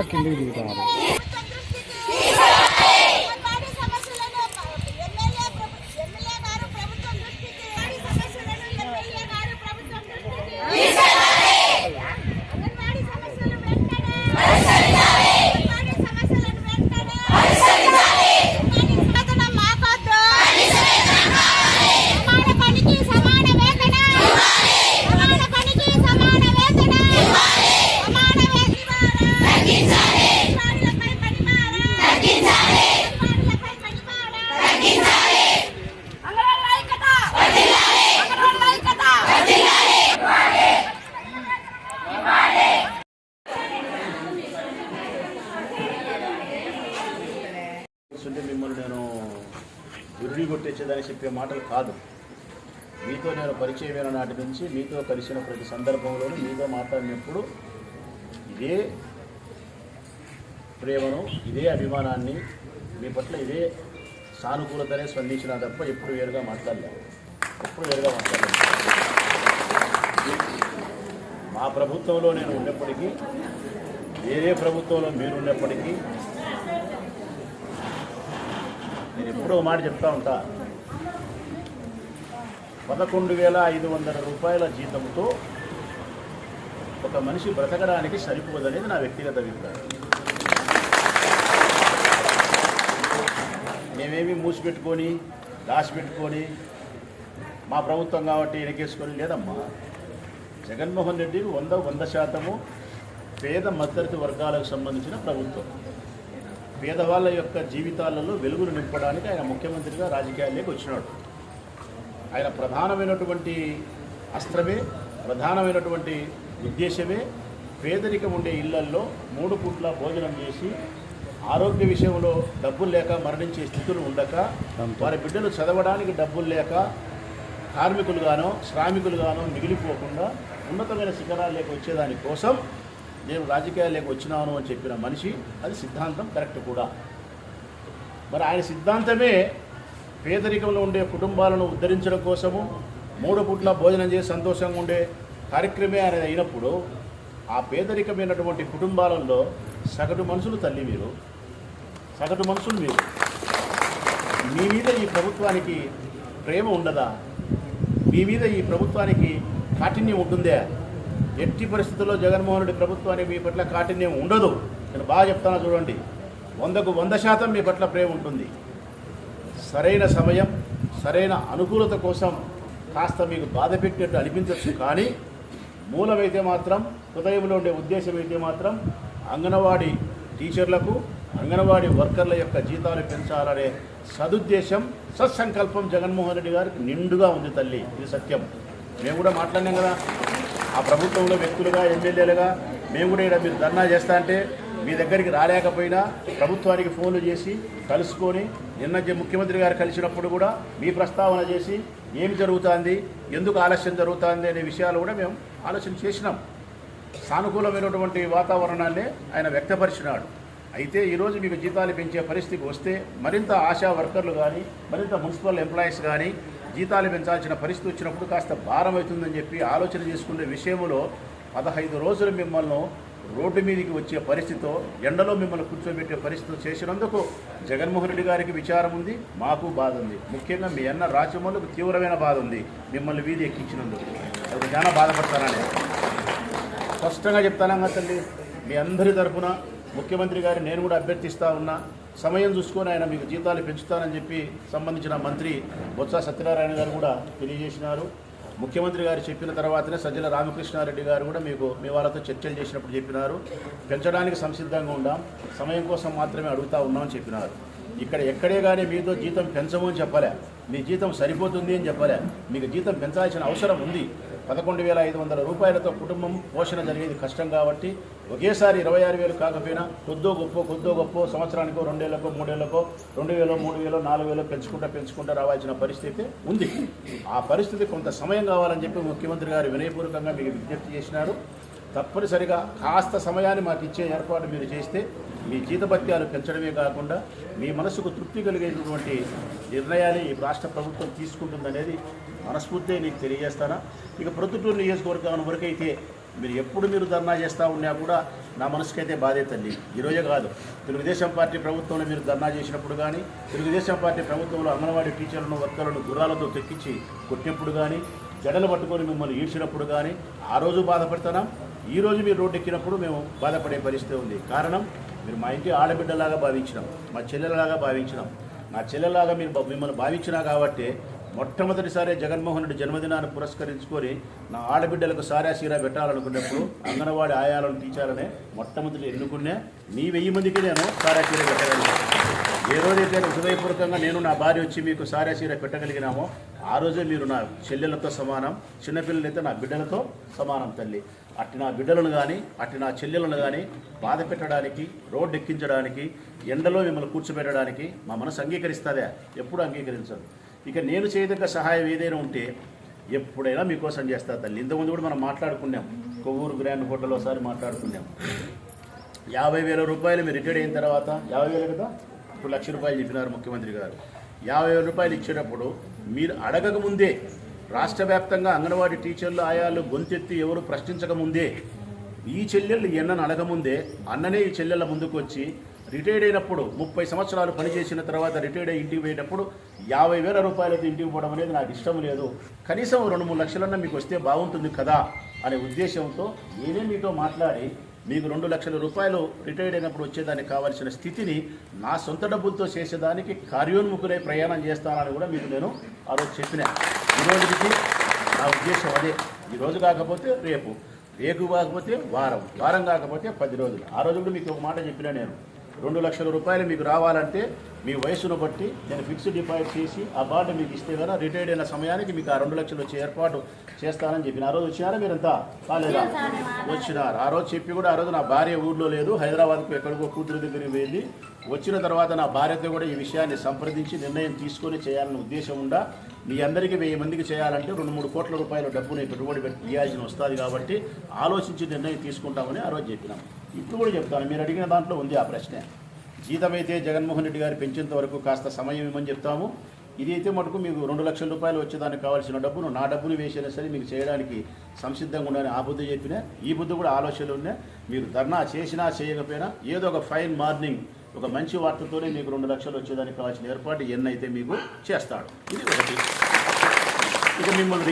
తర్వాత కిందికి కూర్చుంటే మిమ్మల్ని నేను గురిడి కొట్టించేదని చెప్పే మాటలు కాదు. మీతో నేను పరిచయమైన నాటి నుంచి మీతో కలిసిన ప్రతి సందర్భంలోనూ మీతో మాట్లాడినప్పుడు ఇదే ప్రేమను ఇదే అభిమానాన్ని మీ పట్ల ఇదే సానుకూలతనే స్పందించిన తప్ప ఎప్పుడు వేరుగా మాట్లాడలేదు. ఎప్పుడు వేరుగా మాట్లాడలేదు. మా ప్రభుత్వంలో నేను ఉన్నప్పటికీ వేరే ప్రభుత్వంలో మీరు ఉన్నప్పటికీ నేను ఎప్పుడో ఒక మాట చెప్తా ఉంటా. పదకొండు వేల ఐదు వందల రూపాయల జీతంతో ఒక మనిషి బ్రతకడానికి సరిపోదనేది నా వ్యక్తిగత అభిప్రాయం. మేమేమి మూసిపెట్టుకొని దాచిపెట్టుకొని మా ప్రభుత్వం కాబట్టి ఎనకేసుకొని లేదమ్మా. జగన్మోహన్ రెడ్డి వంద వంద శాతము పేద మద్దతు వర్గాలకు సంబంధించిన ప్రభుత్వం. పేదవాళ్ళ యొక్క జీవితాలలో వెలుగులు నింపడానికి ఆయన ముఖ్యమంత్రిగా రాజకీయాల్లోకి వచ్చినాడు. ఆయన ప్రధానమైనటువంటి అస్త్రమే ప్రధానమైనటువంటి ఉద్దేశమే పేదరికం ఉండే ఇళ్ళల్లో మూడు పూట్ల భోజనం చేసి ఆరోగ్య విషయంలో డబ్బులు లేక మరణించే స్థితులు ఉండక వారి బిడ్డలు చదవడానికి డబ్బులు లేక కార్మికులుగానో శ్రామికులుగానో మిగిలిపోకుండా ఉన్నతమైన శిఖరాల్లోకి వచ్చేదాని కోసం నేను రాజకీయాల్లోకి వచ్చినాను అని చెప్పిన మనిషి అది సిద్ధాంతం కరెక్ట్ కూడా. మరి ఆయన సిద్ధాంతమే పేదరికంలో ఉండే కుటుంబాలను ఉద్ధరించడం కోసము మూడు పూట్ల భోజనం చేసి సంతోషంగా ఉండే కార్యక్రమే అనేది అయినప్పుడు ఆ పేదరికమైనటువంటి కుటుంబాలలో సగటు మనుషులు తల్లి మీరు సగటు మనుషులు మీరు మీ మీద ఈ ప్రభుత్వానికి ప్రేమ ఉండదా? మీ మీద ఈ ప్రభుత్వానికి కాఠిన్యం ఉంటుందే? ఎట్టి పరిస్థితుల్లో జగన్మోహన్ రెడ్డి ప్రభుత్వానికి మీ పట్ల కాఠిన్యం ఉండదు. నేను బాగా చెప్తాను చూడండి. వందకు వంద శాతం మీ పట్ల ప్రేమ ఉంటుంది. సరైన సమయం సరైన అనుకూలత కోసం కాస్త మీకు బాధ పెట్టినట్టు అనిపించవచ్చు కానీ మూలమైతే మాత్రం హృదయంలో ఉండే ఉద్దేశం అయితే మాత్రం అంగన్వాడీ టీచర్లకు అంగన్వాడీ వర్కర్ల యొక్క జీతాలు పెంచాలనే సదుద్దేశం సత్సంకల్పం జగన్మోహన్ రెడ్డి గారికి నిండుగా ఉంది తల్లి. ఇది సత్యం. మేము కూడా మాట్లాడినాం కదా. ఆ ప్రభుత్వంలో వ్యక్తులుగా ఎమ్మెల్యేలుగా మేము కూడా ఇక్కడ మీరు ధర్నా చేస్తా అంటే మీ దగ్గరికి రాలేకపోయినా ప్రభుత్వానికి ఫోన్లు చేసి కలుసుకొని నిన్న ముఖ్యమంత్రి గారు కలిసినప్పుడు కూడా మీ ప్రస్తావన చేసి ఏమి జరుగుతుంది ఎందుకు ఆలస్యం జరుగుతుంది అనే విషయాలు కూడా మేము ఆలోచన చేసినాం. సానుకూలమైనటువంటి వాతావరణాన్ని ఆయన వ్యక్తపరిచినాడు. అయితే ఈరోజు మీకు జీతాలు పెంచే పరిస్థితికి వస్తే మరింత ఆశా వర్కర్లు కానీ మరింత మున్సిపల్ ఎంప్లాయీస్ కానీ జీతాలు పెంచాల్సిన పరిస్థితి వచ్చినప్పుడు కాస్త భారం అవుతుందని చెప్పి ఆలోచన చేసుకునే విషయంలో పదహైదు రోజులు మిమ్మల్ని రోడ్డు మీదకి వచ్చే పరిస్థితితో ఎండలో మిమ్మల్ని కూర్చోబెట్టే పరిస్థితి చేసినందుకు జగన్మోహన్ రెడ్డి గారికి విచారం ఉంది మాకు బాధ ఉంది. ముఖ్యంగా మీ అన్న రాచమల్లుకు తీవ్రమైన బాధ ఉంది మిమ్మల్ని వీధి ఎక్కించినందుకు. అది చాలా బాధపడతానని స్పష్టంగా చెప్తాను తల్లి మీ అందరి తరఫున ముఖ్యమంత్రి గారిని నేను కూడా అభ్యర్థిస్తా ఉన్నా. సమయం చూసుకొని ఆయన మీకు జీతాలు పెంచుతానని చెప్పి సంబంధించిన మంత్రి బొత్స సత్యనారాయణ గారు కూడా తెలియజేసినారు. ముఖ్యమంత్రి గారు చెప్పిన తర్వాతనే సజ్జల రామకృష్ణారెడ్డి గారు కూడా మీకు మీ వాళ్ళతో చర్చలు చేసినప్పుడు చెప్పినారు. పెంచడానికి సంసిద్ధంగా ఉండాం సమయం కోసం మాత్రమే అడుగుతా ఉన్నామని చెప్పినారు. ఇక్కడ ఎక్కడే కానీ మీతో జీతం పెంచము అని చెప్పలే. మీ జీతం సరిపోతుంది అని చెప్పలే. మీకు జీతం పెంచాల్సిన అవసరం ఉంది. పదకొండు వేల ఐదు వందల రూపాయలతో కుటుంబం పోషణ జరిగేది కష్టం కాబట్టి ఒకేసారి ఇరవై ఆరు వేలు కాకపోయినా కొద్దో గొప్ప కొద్దో గొప్ప సంవత్సరానికో రెండేళ్ళకో మూడేళ్ళకో రెండు వేలు మూడు వేలు నాలుగు వేలు పెంచుకుంటా పెంచుకుంటా రావాల్సిన పరిస్థితి ఉంది. ఆ పరిస్థితి కొంత సమయం కావాలని చెప్పి ముఖ్యమంత్రి గారు వినయపూర్వకంగా మీకు విజ్ఞప్తి చేసినారు. తప్పనిసరిగా కాస్త సమయాన్ని మాకు ఇచ్చే ఏర్పాటు మీరు చేస్తే మీ జీతభత్యాలు పెంచడమే కాకుండా మీ మనసుకు తృప్తి కలిగేటటువంటి నిర్ణయాలు ఈ రాష్ట్ర ప్రభుత్వం తీసుకుంటుందనేది మనస్ఫూర్తిగా నీకు తెలియజేస్తానా. ఇక ప్రొద్దుటూరు నియోజకవర్గం వరకైతే మీరు ఎప్పుడు మీరు ధర్నా చేస్తూ ఉన్నా కూడా నా మనసుకైతే బాధే తల్లి. ఈరోజే కాదు. తెలుగుదేశం పార్టీ ప్రభుత్వంలో మీరు ధర్నా చేసినప్పుడు కానీ తెలుగుదేశం పార్టీ ప్రభుత్వంలో అంగన్వాడీ టీచర్లను వర్కర్లను గుర్రాలతో తెక్కించి కొట్టినప్పుడు కానీ జడలు పట్టుకొని మిమ్మల్ని ఈడ్చినప్పుడు కానీ ఆ రోజు బాధపడుతున్నాం ఈ రోజు మీరు రోడ్డు ఎక్కినప్పుడు మేము బాధపడే పరిస్థితి ఉంది. కారణం మీరు మా ఇంటి ఆడబిడ్డలాగా భావించినాం మా చెల్లెలలాగా భావించినాం. నా చెల్లెలాగా మీరు మిమ్మల్ని భావించినా కాబట్టి మొట్టమొదటిసారి జగన్మోహన్ రెడ్డి జన్మదినాన్ని పురస్కరించుకొని నా ఆడబిడ్డలకు సారా సీరా పెట్టాలనుకున్నప్పుడు అంగన్వాడి ఆయాలను టీచర్లనే మొట్టమొదటి ఎన్నుకునే నీ వెయ్యి మందికి నేను సారా సీర పెట్టగలిగాను. ఏ రోజైతే హృదయపూర్వకంగా నేను నా భార్య వచ్చి మీకు సారే సీర పెట్టగలిగినామో ఆ రోజే మీరు నా చెల్లెలతో సమానం చిన్నపిల్లలైతే నా బిడ్డలతో సమానం తల్లి. అట్టి నా బిడ్డలను కానీ అట్టి నా చెల్లెలను కానీ బాధ పెట్టడానికి రోడ్డు ఎక్కించడానికి ఎండలో మిమ్మల్ని కూర్చోబెట్టడానికి మా మనసు అంగీకరిస్తుందే? ఎప్పుడు అంగీకరించదు. ఇక నేను చేయదగ్గ సహాయం ఏదైనా ఉంటే ఎప్పుడైనా మీకోసం చేస్తా తల్లి. ఇంతకుముందు కూడా మనం మాట్లాడుకున్నాం. కొవ్వూరు గ్రాండ్ హోటల్ ఒకసారి మాట్లాడుకున్నాం. యాభై వేల రూపాయలు మీరు రిటైర్డ్ అయిన తర్వాత యాభై వేలు కదా? ఇప్పుడు లక్ష రూపాయలు చెప్పినారు ముఖ్యమంత్రి గారు. యాభై వేల రూపాయలు ఇచ్చేటప్పుడు మీరు అడగక ముందే రాష్ట్ర వ్యాప్తంగా అంగన్వాడీ టీచర్లు ఆయాలు గొంతెత్తి ఎవరు ప్రశ్నించక ముందే ఈ చెల్లెళ్ళు ఎన్నను అడగముందే అన్ననే ఈ చెల్లెళ్ళ ముందుకు వచ్చి రిటైర్డ్ అయినప్పుడు ముప్పై సంవత్సరాలు పనిచేసిన తర్వాత రిటైర్డ్ అయ్యి ఇంటికి పోయేటప్పుడు యాభై వేల రూపాయలతో ఇంటికి పోవడం అనేది నాకు ఇష్టం లేదు. కనీసం రెండు మూడు లక్షలన్నా మీకు వస్తే బాగుంటుంది కదా అనే ఉద్దేశంతో నేనే మీతో మాట్లాడి మీకు రెండు లక్షల రూపాయలు రిటైర్డ్ అయినప్పుడు వచ్చేదానికి కావాల్సిన స్థితిని నా సొంత డబ్బులతో చేసేదానికి కార్యోన్ముఖులై ప్రయాణం చేస్తానని కూడా మీకు నేను ఆ రోజు చెప్పిన. ఈ రోజుకి నా ఉద్దేశం అదే. ఈరోజు కాకపోతే రేపు. రేపు కాకపోతే వారం. వారం కాకపోతే పది రోజులు. ఆ రోజు కూడా మీకు ఒక మాట చెప్పిన నేను. రెండు లక్షల రూపాయలు మీకు రావాలంటే మీ వయసును బట్టి నేను ఫిక్స్డ్ డిపాజిట్ చేసి ఆ బాండ్ మీకు ఇస్తే కదా రిటైర్డ్ అయిన సమయానికి మీకు ఆ రెండు లక్షలు వచ్చే ఏర్పాటు చేస్తానని చెప్పిన ఆ రోజు వచ్చినారా మీరంతా? కాలేదా వచ్చినారు. ఆ రోజు చెప్పి కూడా ఆ రోజు నా భార్య ఊర్లో లేదు. హైదరాబాద్కు ఎక్కడికో కూతురు దగ్గరికి వెళ్ళి వచ్చిన తర్వాత నా భార్యతో కూడా ఈ విషయాన్ని సంప్రదించి నిర్ణయం తీసుకొని చేయాలనే ఉద్దేశం ఉండా మీ అందరికీ వెయ్యి మందికి చేయాలంటే రెండు మూడు కోట్ల రూపాయల డబ్బుని పెట్టుబడి పెట్టి ఇవ్వాల్సిన వస్తుంది కాబట్టి ఆలోచించి నిర్ణయం తీసుకుంటామని ఆ రోజు చెప్పినాం. ఇప్పుడు కూడా చెప్తాను. మీరు అడిగిన దాంట్లో ఉంది ఆ ప్రశ్నే. జీతమైతే జగన్మోహన్ రెడ్డి గారు పెంచేంత వరకు కాస్త సమయం ఇవ్వమని చెప్తాము. ఇది అయితే మటుకు మీకు రెండు లక్షల రూపాయలు వచ్చేదానికి కావాల్సిన డబ్బును నా డబ్బును వేసినా సరే మీకు చేయడానికి సంసిద్ధంగా ఉండాలని ఆ బుద్ధి చెప్పినా. ఈ బుద్ధి కూడా ఆలోచనలు ఉన్నాయి మీరు ధర్నా చేసినా చేయకపోయినా ఏదో ఒక ఫైన్ మార్నింగ్ ఒక మంచి వార్తతోనే మీకు రెండు లక్షలు వచ్చేదానికి కావాల్సిన ఏర్పాటు ఎన్నైతే మీకు చేస్తాడు. ఇది ఒకటి. ఇక మిమ్మల్ని